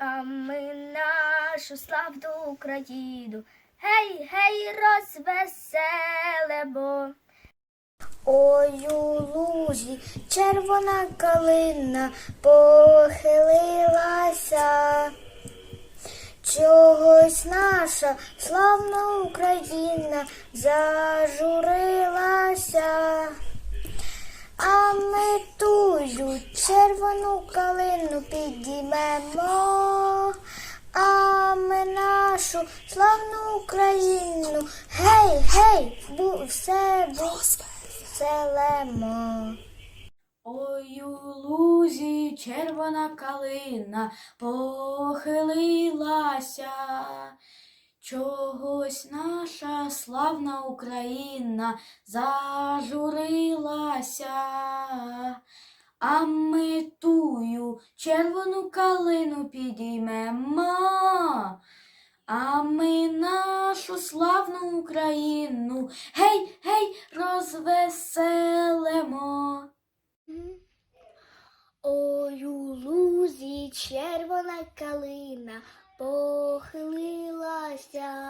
а ми нашу славну Україну гей, гей, розвеселимо. Ой, у лузі червона калина похилилася. Чогось наша славна Україна зажурилася. А ми тую червону калину підіймемо, а ми нашу славну Україну. Гей, гей, бу, все веселемо. Ой, у лузі червона калина похилилася. Чогось наша славна Україна зажурилася. А ми тую червону калину підіймемо. А ми нашу славну Україну гей, гей, розвеселимо. Ой, у лузі червона калина похилилася.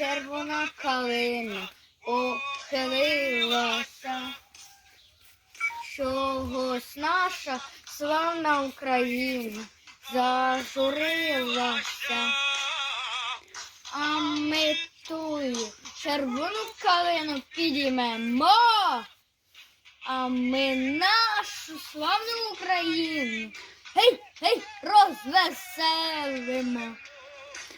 червона калина похилилася. Чогось наша славна Україна зажурилася. А ми тую червону калину підіймемо, а ми нашу славну Україну. Гей, гей, розвеселимо.